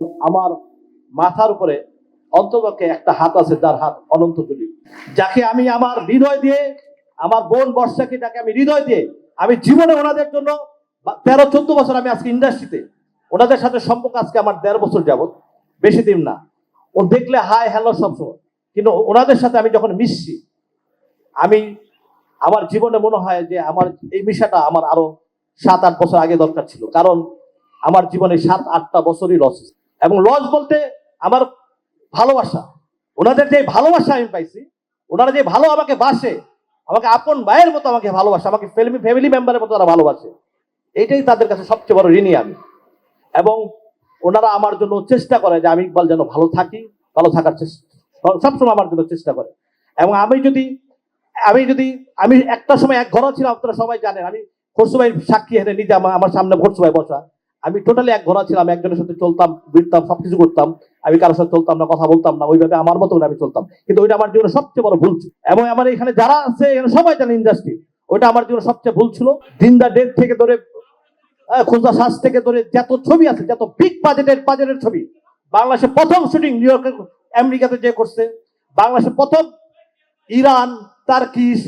আমার মাথার উপরে অন্তপক্ষে একটা হাত আছে, যার হাত অনন্ত জলি যাকে আমি আমার হৃদয় দিয়ে, আমার বোন বর্ষাকে যাকে আমি হৃদয় দিয়ে, আমি জীবনে ওনাদের জন্য তেরো, চোদ্দ বছর আমি আজকে ইন্ডাস্ট্রিতে ওনাদের সাথে সম্পর্ক আজকে আমার দেড় বছর যাবত বেশি দিন না। ও দেখলে, হাই, হ্যালো সবসময়। কিন্তু ওনাদের সাথে আমি যখন মিশছি, আমি, আমার জীবনে মনে হয় যে আমার এই মিশাটা আমার আরও সাত, আট বছর আগে দরকার ছিল। কারণ আমার জীবনে সাত, আটটা বছরই লস এবং লজ বলতে আমার ভালোবাসা। ওনাদের যে ভালোবাসা আমি পাইছি, ওনারা যে ভালো আমাকে বাসে, আমাকে আপন ভাইয়ের মতো আমাকে ভালোবাসে, আমাকে ফ্যামিলি ফ্যামিলি মেম্বারের মতো তারা ভালোবাসে, এইটাই তাদের কাছে সবচেয়ে বড় ঋণী আমি। এবং ওনারা আমার জন্য চেষ্টা করে যে আমি ইকবাল যেন ভালো থাকি, ভালো থাকার চেষ্টা, সবসময় আমার জন্য চেষ্টা করে। এবং আমি যদি আমি যদি, আমি একটা সময় এক ঘর ছিলাম, আপনারা সবাই জানেন, আমি খরসু ভাইয়ের সাক্ষী হেনে নিজে আমার সামনে খরসু ভাই বসা। আমি টোটালি এক ঘোরা ছিলাম, একজনের সাথে চলতাম বিরতাম সবকিছু করতাম। আমি কারোর সাথে চলতাম না, কথা বলতাম না, ওইভাবে আমার মতো আমি চলতাম। কিন্তু ওইটা আমার জীবনে সবচেয়ে বড় ভুল ছিল। এবং আমার এখানে যারা আছে, এখানে সবাই জানে ইন্ডাস্ট্রি ওইটা আমার জীবনে সবচেয়ে ভুল ছিল। দিন দা ডেট থেকে ধরে খোঁজা শ্বাস থেকে ধরে যত ছবি আছে, যত বিগ বাজেটের বাজেটের ছবি বাংলাদেশে প্রথম শুটিং নিউ ইয়র্কে আমেরিকাতে যে করছে বাংলাদেশে প্রথম ইরান, তার্কিশ,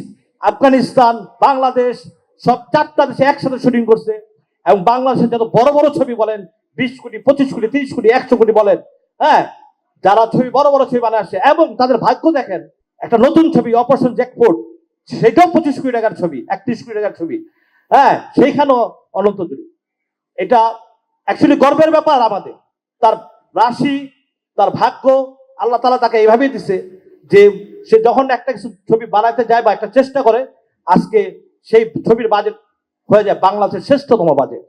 আফগানিস্তান, বাংলাদেশ, সব চারটা দেশে একসাথে শুটিং করছে। এবং বাংলাদেশের যত বড় বড় ছবি বলেন, বিশ কোটি, পঁচিশ কোটি, তিরিশ কোটি, একশো কোটি বলেন হ্যাঁ? যারা ছবি, বড় বড় ছবি বানায় আসছে এবং তাদের ভাগ্য দেখেন, একটা নতুন ছবি অপারেশন জ্যাকপোর্ট সেটাও পঁচিশ কোটি টাকার ছবি, একত্রিশ কোটি টাকার ছবি হ্যাঁ? সেইখানেও অনন্ত জুড়ি এটা অ্যাকচুয়ালি গর্বের ব্যাপার আমাদের। তার রাশি, তার ভাগ্য, আল্লাহ তালা তাকে এইভাবেই দিছে যে সে যখন একটা কিছু ছবি বানাতে যায় বা একটা চেষ্টা করে, আজকে সেই ছবির বাজেট হয়ে যায় বাংলাদেশের শ্রেষ্ঠতম বাজেট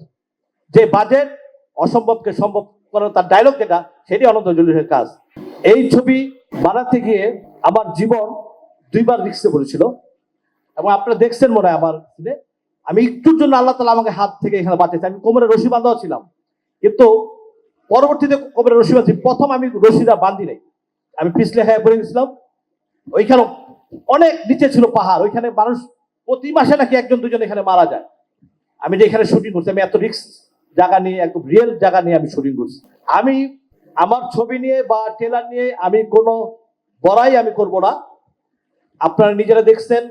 যে বাজেট অসম্ভবকে সম্ভব করার তার ডায়লগ যেটা, সেটি অনন্ত জলিলের কাজ। এই ছবি বানাতে গিয়ে আমার জীবন দুইবার রিক্সে পড়েছিল। এবং আপনারা দেখছেন মনে হয় আমার আমি একটুর জন্য আল্লাহ তালা আমাকে হাত থেকে এখানে বাঁচিয়েছে। আমি কোমরে রশি বাঁধাও ছিলাম। কিন্তু পরবর্তীতে কোমরে রশি বাঁধি প্রথম আমি রশিদা বাঁধি নাই। আমি পিছলে হ্যাঁ পড়ে গেছিলাম। ওইখানে অনেক নিচে ছিল পাহাড়। ওইখানে মানুষ প্রতি মাসে নাকি একজন দুজন এখানে মারা যায়। আমি যে এখানে শুটিং করছি, আমি এত রিক্স জায়গা নিয়ে, একদম রিয়েল জায়গা নিয়ে আমি শুটিং করছি। আমি আমার ছবি নিয়ে বা ট্রেলার নিয়ে আমি কোনো বড়াই আমি করব না। আপনারা নিজেরা দেখছেন,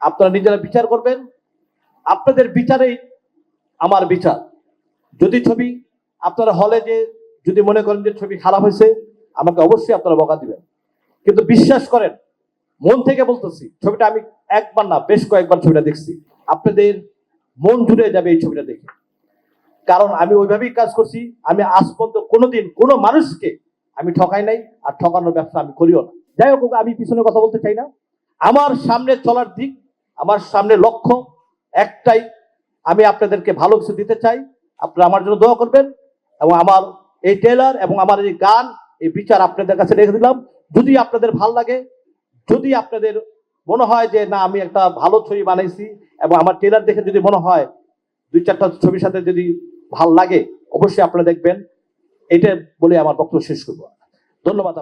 আপনারা নিজেরা বিচার করবেন। আপনাদের বিচারেই আমার বিচার। যদি ছবি আপনারা হলে যে, যদি মনে করেন যে ছবি খারাপ হয়েছে, আমাকে অবশ্যই আপনারা বকা দিবেন। কিন্তু বিশ্বাস করেন, মন থেকে বলতেছি, ছবিটা আমি একবার না, বেশ কয়েকবার ছবিটা দেখছি। আপনাদের মন জুড়ে যাবে এই ছবিটা দেখে। কারণ আমি ওইভাবেই কাজ করছি, আমি আজ পর্যন্ত কোনোদিন কোনো মানুষকে আমি ঠকাই নাই আর ঠকানোর ব্যবসা আমি করিও না। যাই হোক, আমি পিছনে কথা বলতে চাই না। আমার সামনে চলার দিক, আমার সামনে লক্ষ্য একটাই, আমি আপনাদেরকে ভালো কিছু দিতে চাই। আপনারা আমার জন্য দোয়া করবেন এবং আমার এই ট্রেলার এবং আমার এই গান, এই বিচার আপনাদের কাছে রেখে দিলাম। যদি আপনাদের ভালো লাগে, যদি আপনাদের মনে হয় যে, না, আমি একটা ভালো ছবি বানাইছি এবং আমার ট্রেলার দেখে যদি মনে হয় দুই চারটা ছবির সাথে যদি ভালো লাগে, অবশ্যই আপনারা দেখবেন এটা বলে আমার বক্তব্য শেষ করব ধন্যবাদ।